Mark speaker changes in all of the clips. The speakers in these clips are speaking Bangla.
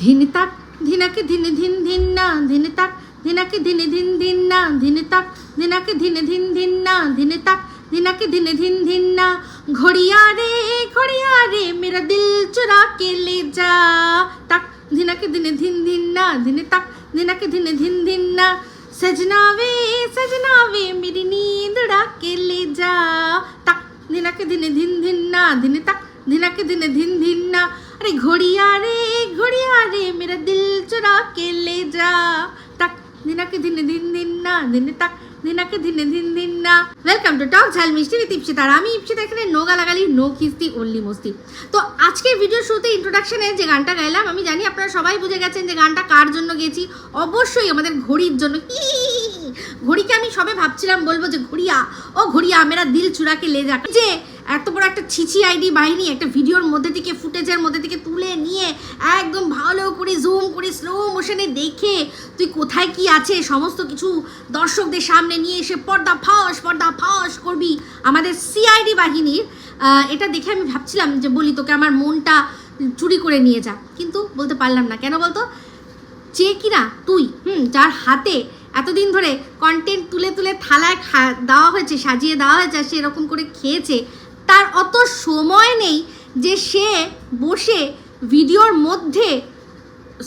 Speaker 1: धिन तक धिनक धिन धिन धिन ना धिन तक धिनक धिन धिन धिन ना धिन तक धिन धिन धिन ना धिन तक धिनक धिन धिन धिन ना घोड़िया रे घोड़िया रे, मेरा दिल चुरा के ले जा। तक, धिनक धिन धिन धिन ना धिन तक धिन धिन धिन ना सजना वे सजना वे मेरी नींद उड़ा के ले जा। तक, धिनक धिन धिन धिन ना धिन तक धिन धिन धिन ना अरे घोड़िया रे রে মেরা দিল চুরা কে লে যা তাক দিনাকে দিন দিন দিন না দিনে তাক দিনাকে দিন দিন দিন না ওয়েলকাম টু টক ঝাল মিষ্টি উইথ ইপসিতা আমি ইপসিতা এখানে নো গালাগালি নো কিস্তি অনলি মস্তি। তো আজকের ভিডিও শুরুতে ইন্ট্রোডাকশনে যে গানটা গাইলাম, আমি জানি আপনারা সবাই বুঝে গেছেন যে গানটা কার জন্য গেছি অবশ্যই আমাদের ঘড়ির জন্য কি ঘড়িকে আমি সবে ভাবছিলাম বলব যে, ঘড়িয়া, ও ঘড়িয়া, মেরা দিল চূড়াকে লে যা। যে, এত বড় একটা ছিছি আইডি বাহিনী একটা ভিডিওর মধ্যে থেকে, ফুটেজের মধ্যে থেকে তুলে নিয়ে একদম ভালো করে জুম করে স্লো মোশনে দেখে, তুই কোথায় কি আছে? সমস্ত কিছু দর্শকদের সামনে নিয়ে এসে পর্দা ফাঁস পর্দা ফাঁস করবি। আমাদের সিআইডি বাহিনীর এটা দেখে আমি ভাবছিলাম যে, বলি তোকে আমার মনটা চুরি করে নিয়ে যা। কিন্তু বলতে পারলাম না। কেন বলতো? যে কিনা তুই, হুম, যার হাতে এতদিন ধরে কন্টেন্ট তুলে তুলে থালায় খা, দেওয়া হয়েছে, সাজিয়ে দেওয়া হয়েছে সে এরকম করে খেয়েছে। তার অত সময় নেই যে সে বসে ভিডিওর মধ্যে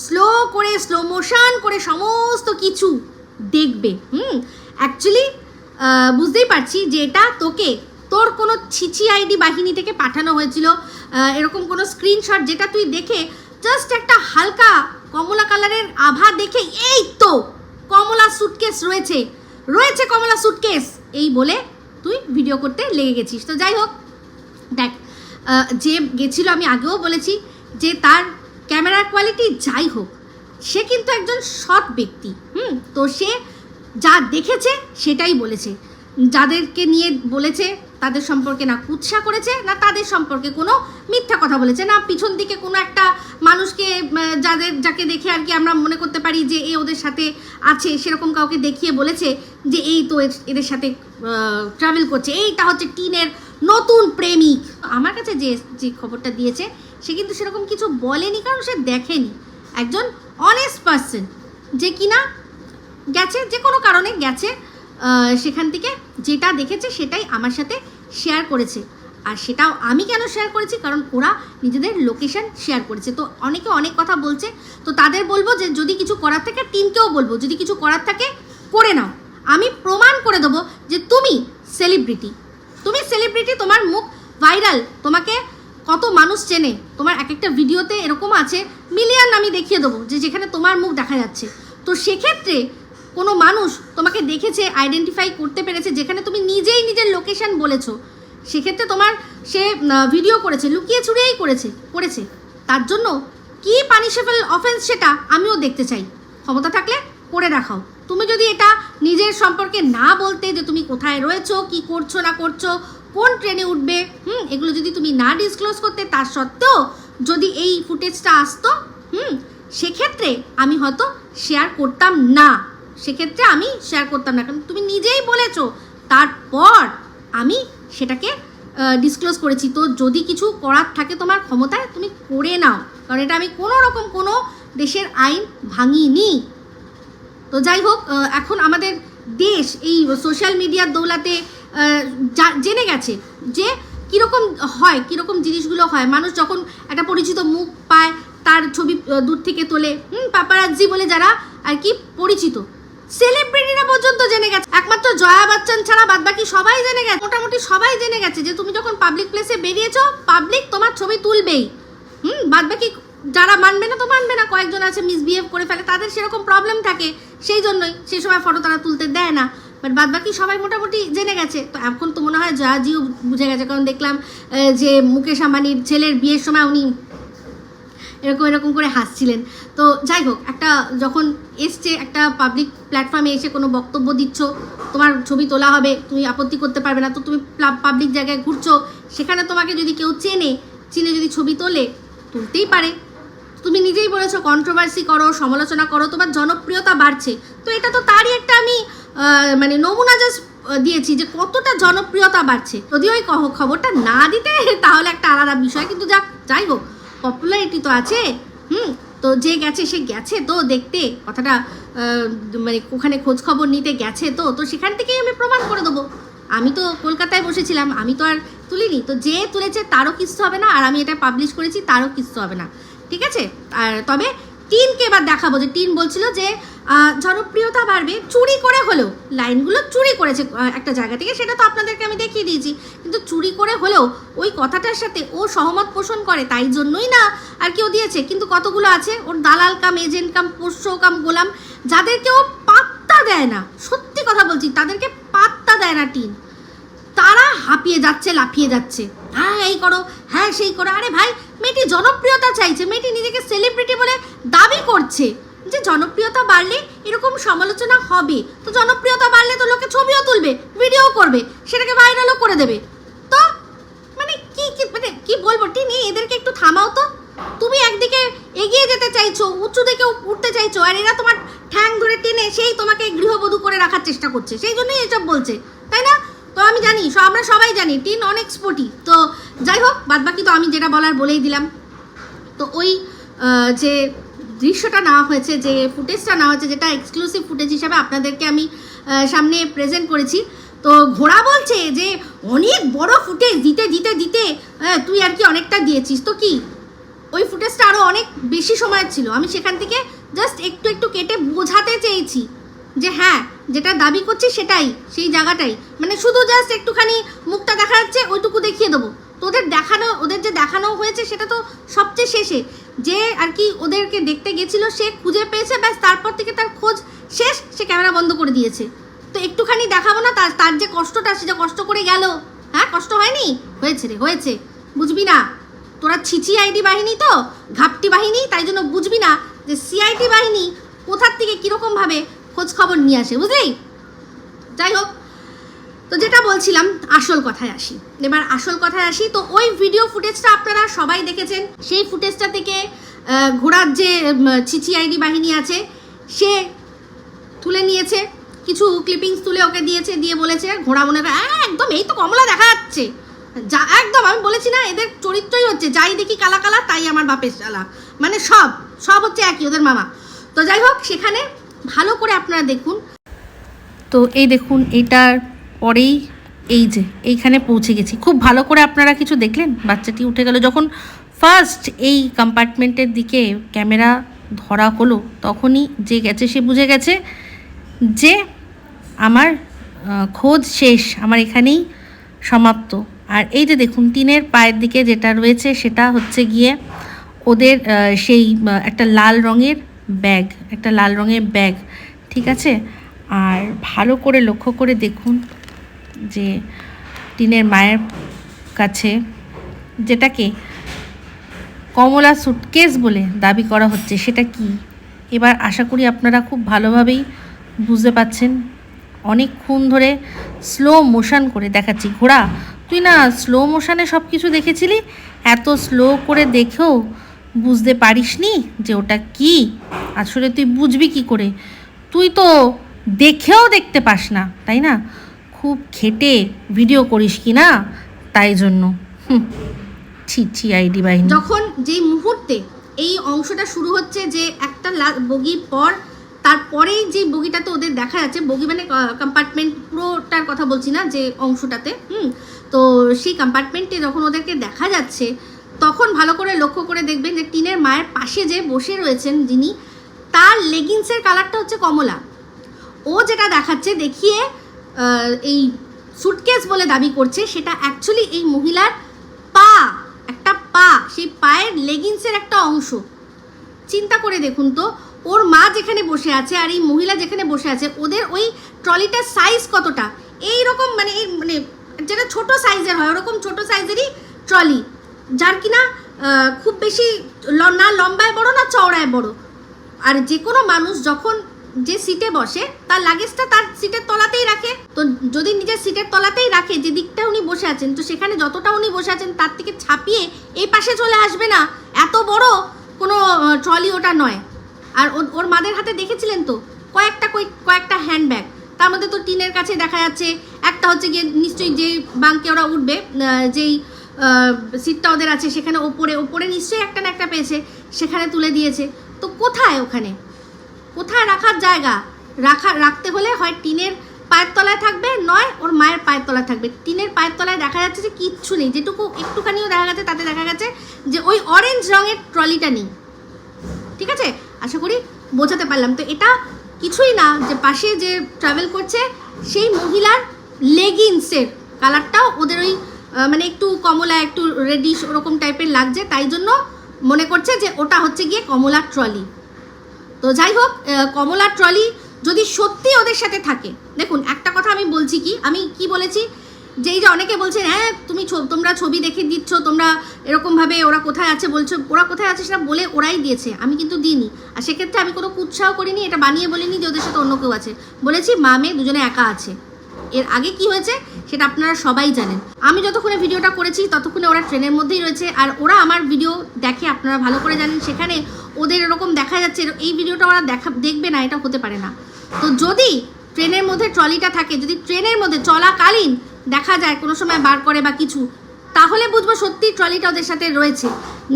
Speaker 1: স্লো করে স্লো মোশন করে সমস্ত কিছু দেখবে। হুম? অ্যাকচুয়ালি বুঝতেই পারছি যে এটা তোকে, তোর কোনো ছিচি আইডি বাহিনী থেকে পাঠানো হয়েছিল। এরকম কোনো স্ক্রিনশট যেটা তুই দেখে জাস্ট একটা হালকা কমলা কালারের আভা দেখে, এই তো! কমলা সুটকেস রয়েছে। রয়েছে কমলা সুটকেস এই বলে তুই ভিডিও করতে লেগে গেছিস। তো যাই হোক, দেখ যে গেছিল আমি আগেও বলেছি যে তার ক্যামেরার কোয়ালিটি যাই হোক, সে কিন্তু একজন সৎ ব্যক্তি। হুম, তো সে যা দেখেছে সেটাই বলেছে। যাদেরকে নিয়ে বলেছে তাদের সম্পর্কে না কুৎসা করেছে, না তাদের সম্পর্কে কোনো মিথ্যা কথা বলেছে। না পিছন দিকে কোনো একটা মানুষকে যাদের, যাকে দেখে আর কি আমরা মনে করতে পারি যে এ ওদের সাথে আছে, সেরকম কাউকে দেখিয়ে বলেছে যে এই তো এদের সাথে ট্রাভেল করছে। এইটা হচ্ছে টিনের নতুন প্রেমিক। আমার কাছে যে যে খবরটা দিয়েছে, সে কিন্তু সেরকম কিছু বলেনি, কারণ সে দেখেনি। একজন অনেস্ট পার্সন যে কিনা গেছে, যে কোনো কারণে গেছে সেখান থেকে যেটা দেখেছে সেটাই আমার সাথে শেয়ার করেছে। আর সেটাও আমি কেন শেয়ার করেছি? কারণ ওরা নিজেদের লোকেশন শেয়ার করেছে। তো অনেকে অনেক কথা বলছে। তো তাদের বলব যে, যদি কিছু করার থাকে টিমকেও বলব, যদি কিছু করার থাকে, করে নাও। আমি প্রমাণ করে দেবো যে তুমি সেলিব্রিটি তুমি সেলিব্রিটি তোমার মুখ ভাইরাল তোমাকে কত মানুষ চেনে, তোমার এক একটা ভিডিওতে এরকম আছে মিলিয়ন আমি দেখিয়ে দেবো, যে যেখানে তোমার মুখ দেখা যাচ্ছে। তো সেক্ষেত্রে কোনো মানুষ তোমাকে দেখেছে আইডেন্টিফাই করতে পেরেছে, যেখানে তুমি নিজেই নিজের লোকেশন বলেছ, সেক্ষেত্রে তোমার সে ভিডিও করেছে, লুকিয়ে চুরিয়েই করেছে করেছে। তার জন্য কি পানিশেবল অফেন্স সেটা আমিও দেখতে চাই। ক্ষমতা থাকলে করে রাখাও তুমি যদি এটা নিজের সম্পর্কে না বলতে যে তুমি কোথায় রয়েছো, কি করছ না করছ, কোন ট্রেনে উঠবে, হুম, এগুলো যদি তুমি না ডিসক্লোজ করতে, তার সত্ত্বেও যদি এই ফুটেজটা আসতো, হুম, সেক্ষেত্রে আমি হয়তো শেয়ার করতাম না। সেক্ষেত্রে আমি শেয়ার করতাম না। কারণ তুমি নিজেই বলেছ, তারপর আমি সেটাকে ডিসক্লোজ করেছি। তো যদি কিছু করার থাকে তোমার ক্ষমতায়, তুমি করে নাও। কারণ এটা আমি কোনো রকম কোনো দেশের আইন ভাঙিনি। তো যাই হোক এখন আমাদের দেশ, এই সোশ্যাল মিডিয়ার দৌলাতে জেনে গেছে যে কীরকম হয়, কীরকম জিনিসগুলো হয়। মানুষ যখন একটা পরিচিত মুখ পায়, তার ছবি দূর থেকে তোলে। হুম পাপারাজ্জি বলে যারা আর কি পরিচিত। সেলিব্রিটিরা পর্যন্ত জেনে গেছে। একমাত্র জয়া বচ্চন ছাড়া বাদবাকি সবাই জেনে গেছে। মোটামুটি সবাই জেনে গেছে যে তুমি যখন পাবলিক প্লেসে বেরিয়েছো পাবলিক তোমার ছবি তুলবেই। হুম? বাদ বাকি যারা মানবে না তো মানবে না। কয়েকজন আছে মিসবিহেভ করে ফেলে, তাদের সেরকম প্রবলেম থাকে। সেই জন্যই সেই সময় ফটো তারা তুলতে দেয় না। বাট বাদ বাকি সবাই মোটামুটি জেনে গেছে। তো এখন তো মনে হয় জাজিও বুঝে গেছে। কারণ দেখলাম যে মুকেশ আম্বানির ছেলের বিয়ের সময় উনি এরকম এরকম করে হাসছিলেন। তো যাই হোক, একটা যখন এসছে একটা পাবলিক প্ল্যাটফর্মে এসে কোনো বক্তব্য দিচ্ছ, তোমার ছবি তোলা হবে, তুমি আপত্তি করতে পারবে না, তো তুমি পাবলিক জায়গায় ঘুরছো, সেখানে তোমাকে যদি কেউ চেনে, চিনে যদি ছবি তোলে, তুলতেই পারে। তুমি নিজেই বলেছ কন্ট্রোভার্সি করো, সমালোচনা করো, তোমার জনপ্রিয়তা বাড়ছে। তো এটা তো তারই একটা আমি মানে নমুনা জাস্ট দিয়েছি যে কতটা জনপ্রিয়তা বাড়ছে। যদিও ওই খবরটা না দিতে তাহলে একটা আলাদা বিষয়, কিন্তু যাক, যাই হোক। পপুলারিটি তো আছে, হুম, তো যে গেছে সে গেছে তো দেখতে। কথাটা মানে ওখানে খোঁজ খবর নিতে গেছে তো তো সেখান থেকেই আমি প্রমাণ করে দেবো। আমি তো কলকাতায় বসেছিলাম, আমি তো আর তুলিনি। তো যে তুলেছে তারও কিচ্ছু হবে না, আর আমি এটা পাবলিশ করেছি, তারও কিচ্ছু হবে না। ঠিক আছে? আর তবে টিনকে এবার দেখাবো যে টিন বলছিল যে জনপ্রিয়তা বাড়বে, চুরি করে হলেও, লাইনগুলো চুরি করেছে একটা জায়গা থেকে, সেটা তো আপনাদেরকে আমি দেখিয়ে দিয়েছি। কিন্তু চুরি করে হলেও, ওই কথাটার সাথে ও সহমত পোষণ করে, তাই জন্যই না আর কেউ দিয়েছে। কিন্তু কতগুলো আছে? ওর দালাল কাম, এজেন্ট কাম, পোষ্য কাম, গোলাম যাদেরকে ও পাত্তা দেয় না। সত্যি কথা বলছি, তাদেরকে পাত্তা দেয় না টিন। তারা হাঁপিয়ে যাচ্ছে, লাফিয়ে যাচ্ছে। হ্যাঁ এই করো হ্যাঁ সেই করো। আরে ভাই, মেয়েটি জনপ্রিয়তা চাইছে, মেয়েটি নিজেকে সেলিব্রিটি বলে দাবি করছে। যে জনপ্রিয়তা বাড়লে এরকম সমালোচনা হবে। তো জনপ্রিয়তা বাড়লে তো লোকে ছবিও তুলবে ভিডিও করবে, সেটাকে ভাইরালও করে দেবে। তো মানে কি কি মানে কি বলব? টিনি, এদেরকে একটু থামাও তো। তুমি একদিকে এগিয়ে যেতে চাইছো, উঁচু দিকে উঠতে চাইছো, আর এরা তোমার ঠ্যাং ধরে টেনে সেই তোমাকে গৃহবধূ করে রাখার চেষ্টা করছে। সেই জন্যই এসব বলছে, তাই না? তো আমি জানি আমরা সবাই জানি টিন অনেক স্পোর্টি তো যাই হোক বাদবাকি তো আমি যেটা বলার বলেই দিলাম। তো ওই যে দৃশ্যটা নেওয়া হয়েছে যে ফুটেজটা নেওয়া হয়েছে যেটা এক্সক্লুসিভ ফুটেজ হিসাবে আপনাদেরকে আমি সামনে প্রেজেন্ট করেছি। তো ঘোড়া বলছে যে অনেক বড় ফুটেজ দিতে দিতে দিতে আহ, তুই আর কি অনেকটা দিয়েছিস তো কি? ওই ফুটেজটা আরও অনেক বেশি সময়ের ছিল। আমি সেখান থেকে জাস্ট একটু একটু কেটে বোঝাতে চেয়েছি। যে হ্যাঁ যেটা দাবি করছি সেটাই, সেই জায়গাটাই। মানে শুধু জাস্ট একটুখানি মুখটা দেখা যাচ্ছে, ওইটুকু দেখিয়ে দেবো। তো ওদের দেখানো, ওদের যে দেখানো হয়েছে সেটা তো সবচেয়ে শেষে। যে আর কি ওদেরকে দেখতে গেছিল, সে খুঁজে পেয়েছে, ব্যাস তারপর থেকে তার খোঁজ শেষ, সে ক্যামেরা বন্ধ করে দিয়েছে। তো একটুখানি দেখাবো না, তার তার যে কষ্টটা, সে যে কষ্ট করে গেল। হ্যাঁ কষ্ট হয়নি? হয়েছে রে, হয়েছে। বুঝবি না। তোরা ছিচি আইডি বাহিনী তো, ঘাপটি বাহিনী, তাই জন্য বুঝবি না যে সিআইটি বাহিনী কোথার থেকে কীরকমভাবে খোঁজ খবর নিয়ে আসে বুঝলি? যাই হোক তো যেটা বলছিলাম আসল কথায় আসি। এবার আসল কথায় আসি তো ওই ভিডিও ফুটেজটা আপনারা সবাই দেখেছেন। সেই ফুটেজটা থেকে ঘোড়ার যে উম, ছিচি আইডি বাহিনী আছে সে তুলে নিয়েছে। কিছু ক্লিপিংস তুলে ওকে দিয়েছে দিয়ে বলেছে ঘোড়া মনে "আহ, একদম এই তো কমলা দেখা যাচ্ছে। যা একদম আমি বলেছি না এদের চরিত্রই হচ্ছে যাই দেখি কালা কালা তাই আমার বাপের চালা মানে সব সব হচ্ছে একই ওদের মামা। তো যাই হোক সেখানে ভালো করে আপনারা দেখুন। তো এই দেখুন, এটার পরেই এই যে, এইখানে পৌঁছে গেছি। খুব ভালো করে আপনারা কিছু দেখলেন? বাচ্চাটি উঠে গেল। যখন ফার্স্ট এই কম্পার্টমেন্টের দিকে ক্যামেরা ধরা হলো, তখনই যে গেছে, সে বুঝে গেছে যে আমার খোঁজ শেষ, আমার এখানেই সমাপ্ত। আর এই যে দেখুন, টিনের পায়ের দিকে যেটা রয়েছে, সেটা হচ্ছে গিয়ে ওদের সেই একটা লাল রঙের ব্যাগ, একটা লাল রঙের ব্যাগ, ঠিক আছে? আর ভালো করে লক্ষ্য করে দেখুন যে টিনের মায়ের কাছে যেটাকে কমলা সুটকেস বলে দাবি করা হচ্ছে, সেটা কি? এবার আশা করি আপনারা খুব ভালোভাবেই বুঝতে পাচ্ছেন অনেকক্ষণ ধরে স্লো মোশন করে দেখাচ্ছি। ঘোড়া, তুই না স্লো মোশনে সব কিছু দেখেছিলি? এত স্লো করে দেখেও বুঝতে পারিসনি যে ওটা কি? আসলে তুই বুঝবি কি করে? তুই তো দেখেও দেখতে পাস না, তাই না? খুব খেটে ভিডিও করিস কি না? তাই জন্য। ছি ছি, আইডি বাহিনী। যখন যেই মুহূর্তে এই অংশটা শুরু হচ্ছে যে একটা বগির পর, তারপরেই যে বগিটাতে ওদের দেখা যাচ্ছে, বগি মানে কম্পার্টমেন্ট পুরোটার কথা বলছি না যে অংশটাতে, হুম? তো সেই কম্পার্টমেন্টে যখন ওদেরকে দেখা যাচ্ছে তখন ভালো করে লক্ষ্য করে দেখবেন যে টিনের মায়ের পাশে যে বসে রয়েছেন যিনি, তার লেগিংসের কালারটা হচ্ছে কমলা। ও যেটা দেখাচ্ছে, দেখিয়ে এই সুটকেস বলে দাবি করছে, সেটা অ্যাকচুয়ালি এই মহিলার পা, একটা পা, সেই পায়ের লেগিংসের একটা অংশ। চিন্তা করে দেখুন তো, ওর মা যেখানে বসে আছে আর এই মহিলা যেখানে বসে আছে, ওদের ওই ট্রলিটার সাইজ কতটা? এই রকম মানে এই মানে যেটা ছোট সাইজের হয়, ওরকম ছোট সাইজেরই ট্রলি যার কিনা খুব বেশি না লম্বায় বড়, না চওড়ায় বড়। আর যে কোনো মানুষ যখন যে সিটে বসে, তার লাগেজটা তার সিটের তলাতেই রাখে। তো যদি নিজের সিটের তলাতেই রাখে, যে দিকটা উনি বসে আছেন, তো সেখানে যতটা উনি বসে আছেন, তার থেকে ছাপিয়ে এই পাশে চলে আসবে না। এত বড় কোনো ট্রলি ওটা নয়। আর ওর- মাদের হাতে দেখেছিলেন তো? কয়েকটা কয়েকটা হ্যান্ডব্যাগ তার মধ্যে তো টিনের কাছে দেখা যাচ্ছে, একটা হচ্ছে গিয়ে নিশ্চয়ই যেই বাঙ্কে ওরা উঠবে যেই সিটটা ওদের আছে, সেখানে ওপরে ওপরে নিশ্চয়ই একটা না একটা পেয়েছে, সেখানে তুলে দিয়েছে। তো কোথায় ওখানে? কোথায় রাখার জায়গা? রাখা, রাখতে হলে হয় টিনের পায়ের তলায় থাকবে, নয় ওর মায়ের পায়ের তলায় থাকবে। টিনের পায়ের তলায় দেখা যাচ্ছে যে কিচ্ছু নেই, যেটুকু একটুখানিও দেখা গেছে, তাতে দেখা গেছে যে ওই অরেঞ্জ রঙের ট্রলিটা নেই। ঠিক আছে? আশা করি বোঝাতে পারলাম। তো এটা কিছুই না, যে পাশে যে ট্রাভেল করছে, সেই মহিলার লেগিংসের কালারটাও ওদের ওই মানে একটু কমলা, একটু রেডিশ ওরকম টাইপের লাগছে, তাই জন্য মনে করছে যে ওটা হচ্ছে গিয়ে কমলার ট্রলি তো যাই হোক কমলা ট্রলি যদি সত্যি ওদের সাথে থাকে, দেখুন একটা কথা আমি বলছি কি, আমি কি বলেছি, যে এই যে অনেকে বলছেন হ্যাঁ তুমি তোমরা ছবি দেখে দিচ্ছ, তোমরা এরকমভাবে ওরা কোথায় আছে বলছো, ওরা কোথায় আছে সেটা বলে ওরাই দিয়েছে, আমি কিন্তু দিইনি। আর সেক্ষেত্রে আমি কোনো উৎসাহ করিনি, এটা বানিয়ে বলিনি যে ওদের সাথে অন্য কেউ আছে। বলেছি, মা, মেয়ে দুজনে একা আছে। এর আগে কি হয়েছে সেটা আপনারা সবাই জানেন। আমি যতক্ষণে ভিডিওটা করেছি ততক্ষণে ওরা ট্রেনের মধ্যেই রয়েছে আর ওরা আমার ভিডিও দেখে আপনারা ভালো করে জানেন, সেখানে ওদের এরকম দেখা যাচ্ছে, এই ভিডিওটা ওরা দেখা, দেখবে না, এটা হতে পারে না। তো যদি ট্রেনের মধ্যে ট্রলিটা থাকে, যদি ট্রেনের মধ্যে চলাকালীন দেখা যায় কোনো সময় বার করে বা কিছু, তাহলে বুঝব সত্যি ট্রলিটা ওদের সাথে রয়েছে।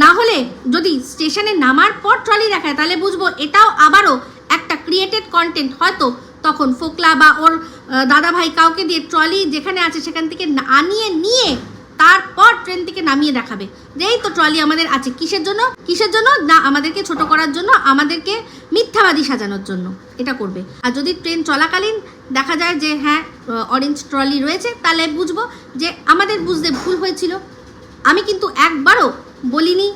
Speaker 1: না হলে যদি স্টেশনে নামার পর ট্রলি দেখায় তাহলে বুঝব এটাও আবারও একটা ক্রিয়েটেড কন্টেন্ট হয়তো তখন ফোকলা বা ওর আহ, দাদা ভাই কাউকে দিয়ে ট্রলি যেখানে আছে সেখান থেকে আনিয়ে নিয়ে তারপর ট্রেন থেকে নামিয়ে দেখাবে। যে এই তো ট্রলি আমাদের আছে। কিসের জন্য? কিসের জন্য? না আমাদেরকে ছোট করার জন্য আমাদেরকে মিথ্যাবাদী সাজানোর জন্য এটা করবে। আর যদি ট্রেন চলাকালীন দেখা যায় যে হ্যাঁ অরেঞ্জ ট্রলি রয়েছে তাহলে বুঝব যে আমাদের বুঝতে ভুল হয়েছিল। আমি কিন্তু একবারও বলিনি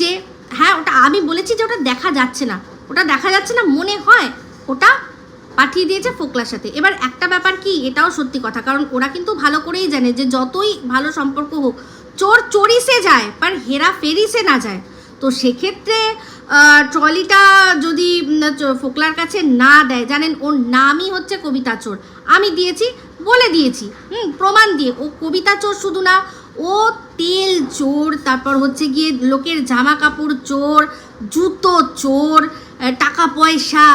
Speaker 1: যে হ্যাঁ ওটা আমি বলেছি যে ওটা দেখা যাচ্ছে না। ওটা দেখা যাচ্ছে না মনে হয় ওটা পাঠিয়ে দিয়েছে ফোকলার সাথে। এবার একটা ব্যাপার কি, এটাও সত্যি কথা, কারণ ওরা কিন্তু ভালো করেই জানে যে যতই ভালো সম্পর্ক হোক, চোর চরিসে যায় পার হেরা ফেরিসে না যায়। তো সেক্ষেত্রে ট্রলিটা যদি ফোকলার কাছে না দেয়, জানেন, ওর নামই হচ্ছে কবিতা চোর। আমি দিয়েছি, বলে দিয়েছি, হুম, প্রমাণ দিয়ে। ও কবিতা চোর শুধু না, ও তেল চোর, তারপর হচ্ছে গিয়ে লোকের জামা কাপড় চোর, জুতো চোর টাকা পয়সা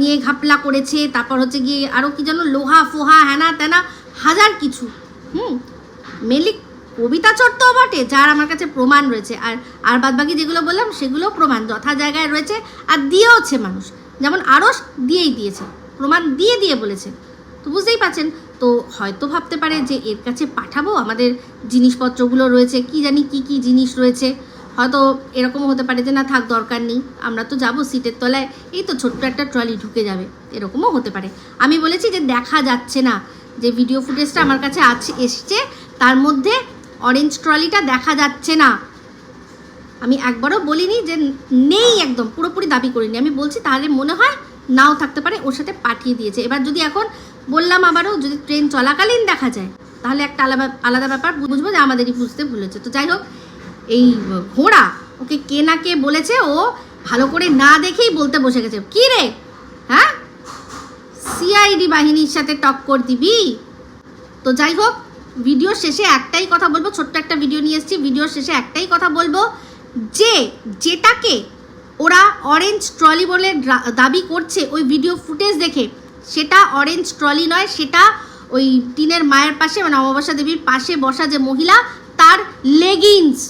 Speaker 1: নিয়ে ঘাপলা করেছে। তারপর হচ্ছে গিয়ে আরও কি যেন লোহা ফোহা হ্যানা ত্যানা হাজার কিছু। হুম মেনলি কবিতা চোর তো বটে, যার আমার কাছে প্রমাণ রয়েছে। আর আর বাদবাকি যেগুলো বললাম, সেগুলো প্রমাণ, যথা জায়গায় রয়েছে। আর দিয়েওছে মানুষ। যেমন আরও দিয়েই দিয়েছে, প্রমাণ দিয়ে দিয়ে বলেছে। তো বুঝতেই পারছেন? তো হয়তো ভাবতে পারে যে এর কাছে পাঠাবো আমাদের জিনিসপত্রগুলো রয়েছে, কি জানি কি কি জিনিস রয়েছে। হয়তো এরকম হতে পারে যে, না, থাক, দরকার নেই, আমরা তো যাব সিটের তলায়। এই তো ছোট্ট একটা ট্রলি ঢুকে যাবে, এরকমও হতে পারে। আমি বলেছি যে, দেখা যাচ্ছে না। যে ভিডিও ফুটেজটা আমার কাছে আছে, এসছে, তার মধ্যে অরেঞ্জ ট্রলিটা দেখা যাচ্ছে না। আমি একবারও বলিনি যে, নেই একদম, পুরোপুরি দাবি করিনি। আমি বলছি, তাহলে মনে হয় নাও থাকতে পারে, ওর সাথে পাঠিয়ে দিয়েছে। এবার যদি এখন বললাম আবারও, যদি ট্রেন চলাকালীন দেখা যায়, তাহলে একটা আলাদা আলাদা ব্যাপার, বুঝব যে, আমাদেরই বুঝতে ভুলেছে। তো যাই হোক এই ঘোড়া? ওকে কে না কে বলেছে, ও ভালো করে না দেখেই বলতে বসে গেছে। কি রে? হ্যাঁ? সিআইডি বাহিনীর সাথে টক্কর দিবি তো যাই হোক ভিডিওর শেষে একটাই কথা বলব, ছোট্ট একটা ভিডিও নিয়ে এসেছি। ভিডিওর শেষে একটাই কথা বলব যে, যেটাকে ওরা অরেঞ্জ ট্রলি বলে দাবি করছে, ওই ভিডিও ফুটেজ দেখে। সেটা অরেঞ্জ ট্রলি নয়, সেটা ওই টিনের মায়ের পাশে মানে অমাবস্যা দেবীর পাশে বসা যে মহিলা, তার লেগিংস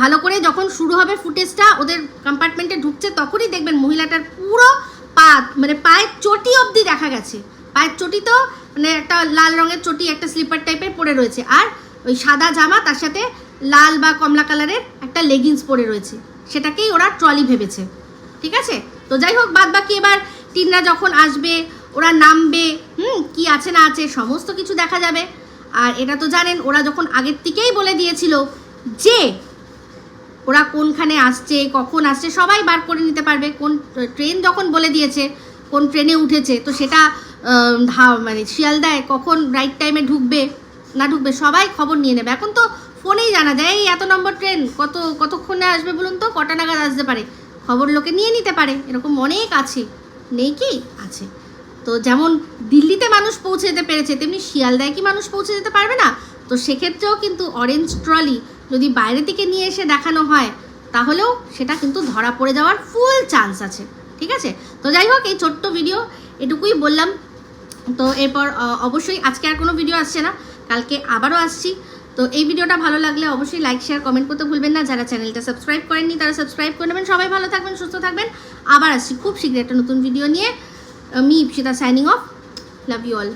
Speaker 1: ভালো করে যখন শুরু হবে ফুটেজটা, ওদের কম্পার্টমেন্টে ঢুকছে, তখনই দেখবেন মহিলাটার পুরো পা মানে পায়ের চটি অবধি দেখা গেছে। পায়ের চটি তো মানে একটা লাল রঙের চটি, একটা স্লিপার টাইপের পরে রয়েছে। আর ওই সাদা জামা, তার সাথে লাল বা কমলা কালারের একটা লেগিংস পরে রয়েছে। সেটাকেই ওরা ট্রলি ভেবেছে। ঠিক আছে? তো যাই হোক বাদ বাকি এবার টিনরা যখন আসবে, ওরা নামবে, হুম, কি আছে না আছে, সমস্ত কিছু দেখা যাবে। আর এটা তো জানেন, ওরা যখন আগের থেকেই বলে দিয়েছিল যে ওরা কোনখানে আসছে, কখন আসছে, সবাই বার করে নিতে পারবে। কোন ট্রেন যখন বলে দিয়েছে, কোন ট্রেনে উঠেছে, তো সেটা মানে শিয়ালদায় কখন রাইট টাইমে ঢুকবে, না ঢুকবে, সবাই খবর নিয়ে নেবে। এখন তো ফোনেই জানা যায়, এই এত নম্বর ট্রেন, কত, কতক্ষণে আসবে বলুন তো? কটা নাগাদ আসতে পারে। খবর লোকে নিয়ে নিতে পারে। এরকম অনেক আছে। নেই কি? আছে। তো যেমন দিল্লিতে মানুষ পৌঁছে যেতে পেরেছে, তেমনি শিয়ালদায় কি মানুষ পৌঁছে যেতে পারবে না? তো সেক্ষেত্রেও কিন্তু অরেঞ্জ ট্রলি যদি বাইরে থেকে নিয়ে এসে দেখানো হয়, তাহলেও সেটা কিন্তু ধরা পড়ে যাওয়ার ফুল চান্স আছে। ঠিক আছে? তো যাই হোক, এই ছোট্ট ভিডিও এটুকুই বললাম। তো এরপর অবশ্যই আজকে আর কোনো ভিডিও আসছে না। কালকে আবারও আসছি। তো এই ভিডিওটা ভালো লাগলে অবশ্যই লাইক শেয়ার কমেন্ট করতে ভুলবেন না। যারা চ্যানেলটা সাবস্ক্রাইব করেননি, তারা সাবস্ক্রাইব করে নেবেন। সবাই ভালো থাকবেন, সুস্থ থাকবেন। আবার আসছি খুব শীঘ্রই একটা নতুন ভিডিও নিয়ে। আমি Ipsita signing off love you all